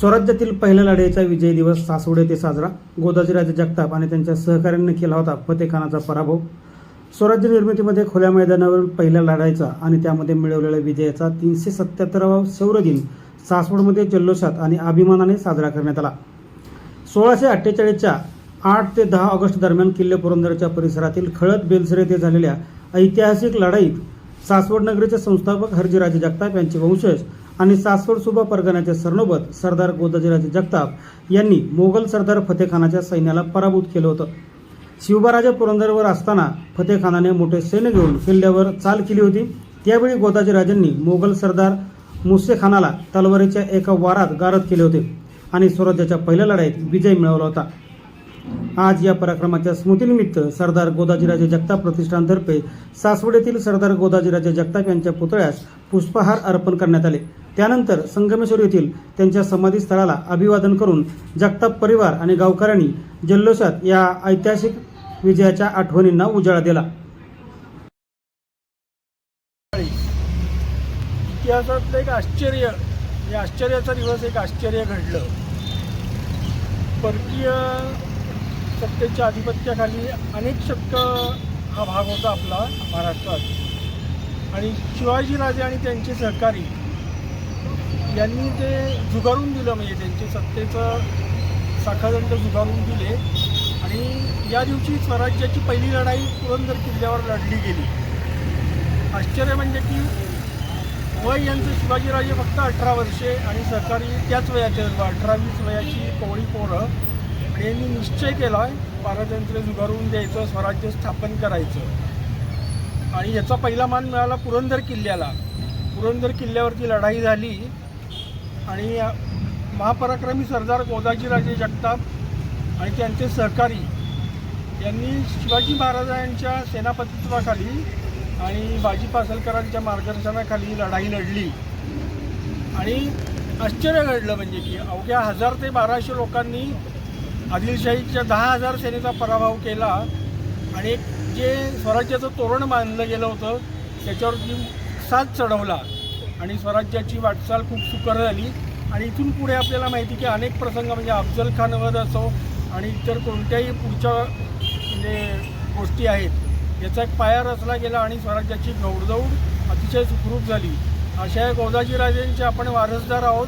स्वराज्यातील पहिल्या लढाईचा विजय दिवस सासवड येथे साजरा. गोदाजीराजे जगताप आणि त्यांच्या सहकाऱ्यांनी केला होता फतेखानाचा पराभव. स्वराज्य निर्मितीमध्ये खुल्या मैदानावर पहिल्या लढाईचा आणि त्यामध्ये मिळवलेल्या विजयाचा तीनशे सत्याहत्तरावा शौर्यदिन सासवडमध्ये जल्लोषात आणि अभिमानाने साजरा करण्यात आला. सोळाशे अठ्ठेचाळीसच्या आठ ते दहा ऑगस्ट दरम्यान किल्ले पुरंदरच्या परिसरातील खळद बेलसर येथे झालेल्या ऐतिहासिक लढाईत सासवड नगरीचे संस्थापक हरजीराजे जगताप यांचे वंशज आणि सासवड सुभा परगण्याचे सरनोबत सरदार गोदाजीराजे जगताप यांनी मोगल सरदार फतेखानाच्या सैन्याला पराभूत केलं होतं. शिवबाराजा पुरंदरवर असताना फतेखानाने मोठे सैन्य घेऊन किल्ल्यावर चाल केली होती. त्यावेळी गोदाजीराजांनी मोगल सरदार मुस्सेखानाला तलवारीच्या एका वारात गारद केले होते आणि स्वराज्याच्या पहिल्या लढाईत विजय मिळवला होता. आज या पराक्रमाच्या स्मृतीनिमित्त सरदार गोदाजीराजे जगताप प्रतिष्ठानतर्फे सासवड येथील सरदार गोदाजीराजे जगताप यांच्या पुतळ्यास पुष्पहार अर्पण करण्यात आले. त्यानंतर संगमेश्वर येथील त्यांच्या समाधीस्थळाला अभिवादन करून जगताप परिवार आणि गावकऱ्यांनी जल्लोषात या ऐतिहासिक विजयाच्या आठवणींना उजाळा दिला. इतिहासातलं एक आश्चर्य या आश्चर्याचा दिवस एक आश्चर्य घडलं. परकीय सत्तेच्या आधिपत्याखाली अनेक शतक हा भाग होता आपला महाराष्ट्रात. आणि शिवाजीराजे आणि त्यांचे सहकारी यांनी ते झुगारून दिलं म्हणजे त्यांचे सत्तेचं साखादंड झुगारून दिले. आणि या दिवशी स्वराज्याची पहिली लढाई पुरंदर किल्ल्यावर लढली गेली. आश्चर्य म्हणजे की वय यांचं शिवाजीराजे फक्त अठरा वर्षे आणि सहकारी त्याच वयाचे अठरावीस वयाची कोवळी पोरं आणि यांनी निश्चय केला आहे पारतंत्र्य झुगारून द्यायचं स्वराज्य स्थापन करायचं. आणि याचा पहिला मान मिळाला पुरंदर किल्ल्याला. पुरंदर किल्ल्यावरती लढाई झाली. आणि महापराक्रमी सरदार गोदाजीराजे जगताप आणि त्यांचे सहकारी यांनी शिवाजी महाराजांच्या सेनापतित्वाखाली आणि बाजी पासलकरांच्या मार्गदर्शनाखाली लढाई लढली. आणि आश्चर्य घडलं म्हणजे की अवघ्या हजार ते बाराशे लोकांनी आदिलशाहीच्या दहा हजार सेनेचा पराभव केला आणि एक जे स्वराज्याचं तोरण बांधलं गेलं होतं त्याच्यावरती साथ चढवला आणि स्वराज्याची वाटचाल खूप सुकर झाली. आणि इथून पुढे आपल्याला माहिती की अनेक प्रसंग म्हणजे अफजल खानवर असो आणि इतर कोणत्याही पुढच्या म्हणजे गोष्टी आहेत याचा एक पाया रचला गेला आणि स्वराज्याची घौडदौड अतिशय सुखरूप झाली. अशा या गोदाजीराजेंचे आपण वारसदार आहोत.